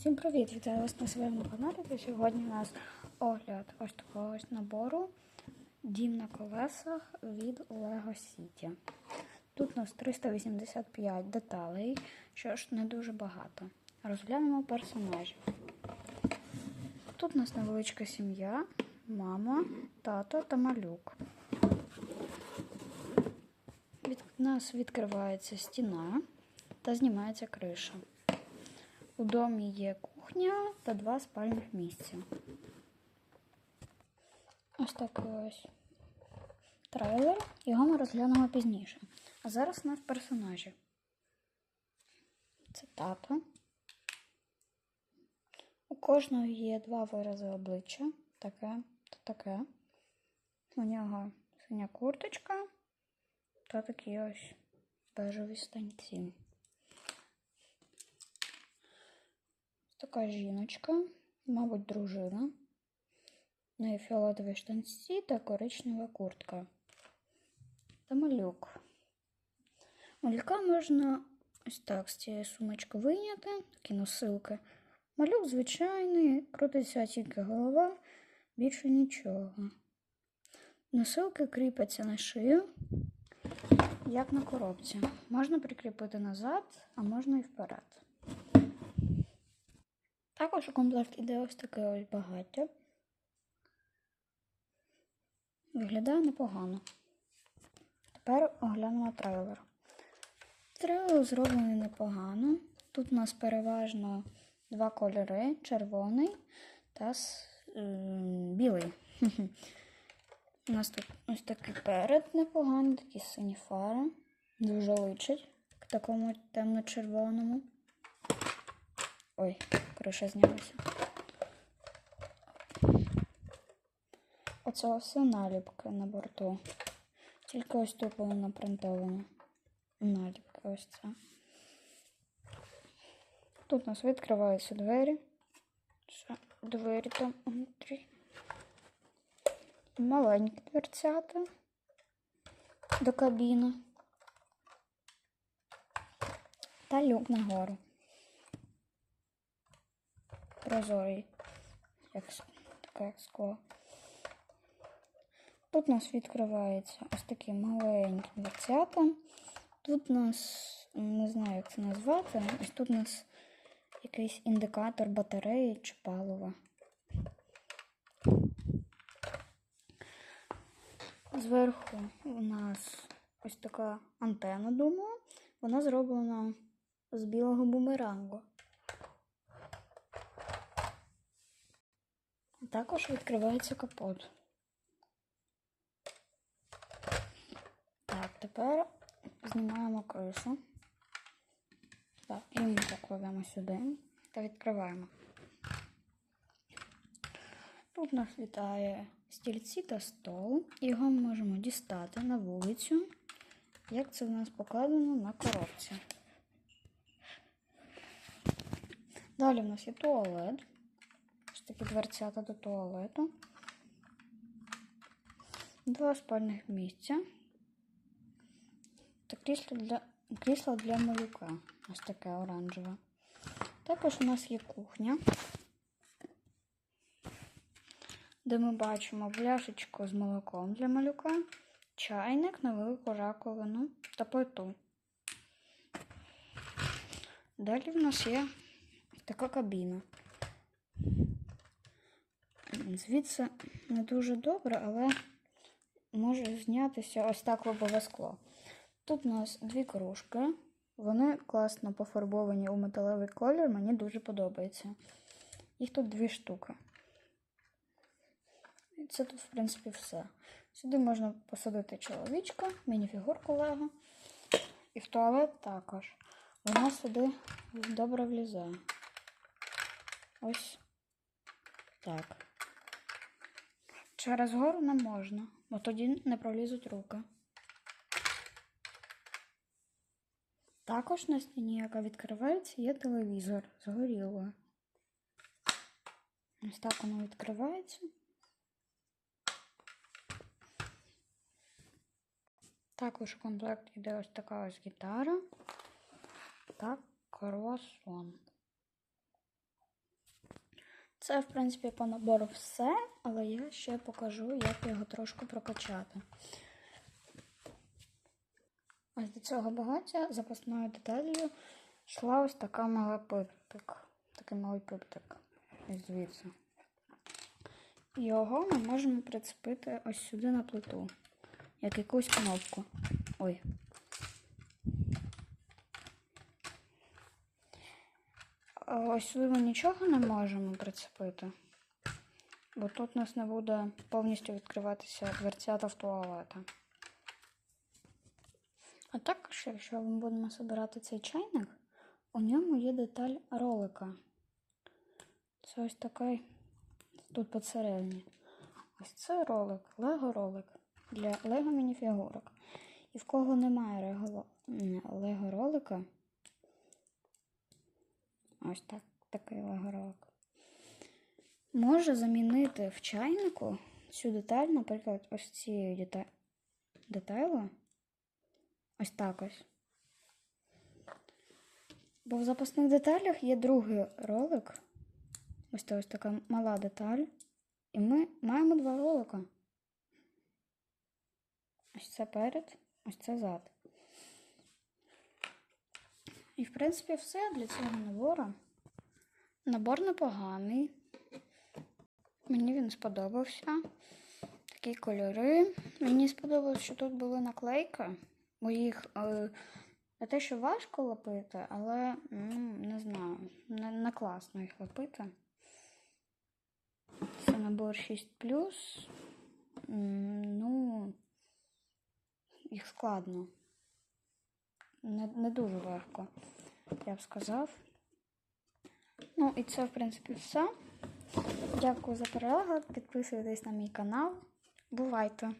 Всім привіт! Вітаю вас на своєму каналі. Сьогодні у нас огляд ось такого ось набору Дім на колесах від Lego City. Тут у нас 385 деталей, що ж не дуже багато. Розглянемо персонажів. Тут у нас невеличка сім'я, мама, тато та малюк. Від нас відкривається стіна та знімається криша. У домі є кухня та два спальних місця. Ось такий ось трейлер. Його ми розглянемо пізніше. А зараз у нас персонажі. Це тато. У кожного є два вирази обличчя. Таке та таке. У нього синя курточка та такі ось бежеві станці. Така жіночка, мабуть, дружина. В неї фіолетові штанці та коричнева куртка. Та малюк. Малюка можна ось так з цієї сумочки вийняти, такі носилки. Малюк звичайний, крутиться тільки голова, більше нічого. Носилки кріпляться на шию, як на коробці. Можна прикріпити назад, а можна і вперед. Також у комплект іде ось таке ось багаття. Виглядає непогано. Тепер оглянемо трейлер. Трейлер зроблений непогано. Тут у нас переважно два кольори червоний та е, білий. У нас тут ось такий перед непоганий, такі сині фари. Дуже личить к такому темно-червоному. Ой, криша знялася. Оце все наліпки на борту. Тільки ось тут воно напринтовано. Наліпки ось це. Тут у нас відкриваються двері. Ще двері там внутрі. Маленькі дверцята до кабіни. Та люк нагору прозорий, як, як скло. Тут у нас відкривається ось такі маленькі дверцята. Тут у нас, не знаю, як це назвати, ось тут у нас якийсь індикатор батареї чи палива. Зверху у нас ось така антенна, думаю. Вона зроблена з білого бумерангу. Також відкривається капот. Так, тепер знімаємо кришу. Так, і ми покладемо сюди та відкриваємо. Тут нас вітає стільці та стол. Його ми можемо дістати на вулицю, як це в нас покладено на коробці. Далі в нас є туалет. Такі дверцята до туалету. Два спальних місця. Та крісло для крісло для малюка. Ось таке оранжеве. Також у нас є кухня, де ми бачимо пляшечку з молоком для малюка, чайник на велику раковину та плиту. Далі в нас є така кабіна. Звідси не дуже добре, але може знятися ось так лобове скло. Тут у нас дві кружки. Вони класно пофарбовані у металевий колір, мені дуже подобається. Їх тут дві штуки. І це тут, в принципі, все. Сюди можна посадити чоловічка, мініфігурку Лего. І в туалет також. Вона сюди добре влізає. Ось так. Через гору не можна, бо тоді не пролізуть руки. Також на стіні, яка відкривається, є телевізор з горілою. Ось так воно відкривається. Також в комплект йде ось така ось гітара та круасон. Це, в принципі, по набору все, але я ще покажу, як його трошки прокачати. Ось до цього багаття запасною деталлю йшла ось така мала пиптик. Такий малий пиптик. Звідси. Його ми можемо прицепити ось сюди на плиту, як якусь кнопку. Ой. Ось сюди ми нічого не можемо прицепити, бо тут у нас не буде повністю відкриватися дверцята в туалета. А також, якщо ми будемо збирати цей чайник, у ньому є деталь ролика. Це ось такий тут посередині. Ось це ролик, лего ролик для лего мініфігурок. І в кого немає лего ролика, ось так, такий лего ролик, може замінити в чайнику цю деталь, наприклад, ось цією дета... Ось так ось. Бо в запасних деталях є другий ролик. Ось це ось така мала деталь. І ми маємо два ролика. Ось це перед, ось це зад. І, в принципі, все для цього набору. Набор непоганий. Мені він сподобався. Такі кольори. Мені сподобалось, що тут були наклейки. Бо їх е, те, що важко лепити, але ну, не знаю, не, не класно їх лепити. Це набор 6 Ну, їх складно. Не, не дуже легко, я б сказав. Ну, і це, в принципі, все. Дякую за перегляд. Підписуйтесь на мій канал. Бувайте!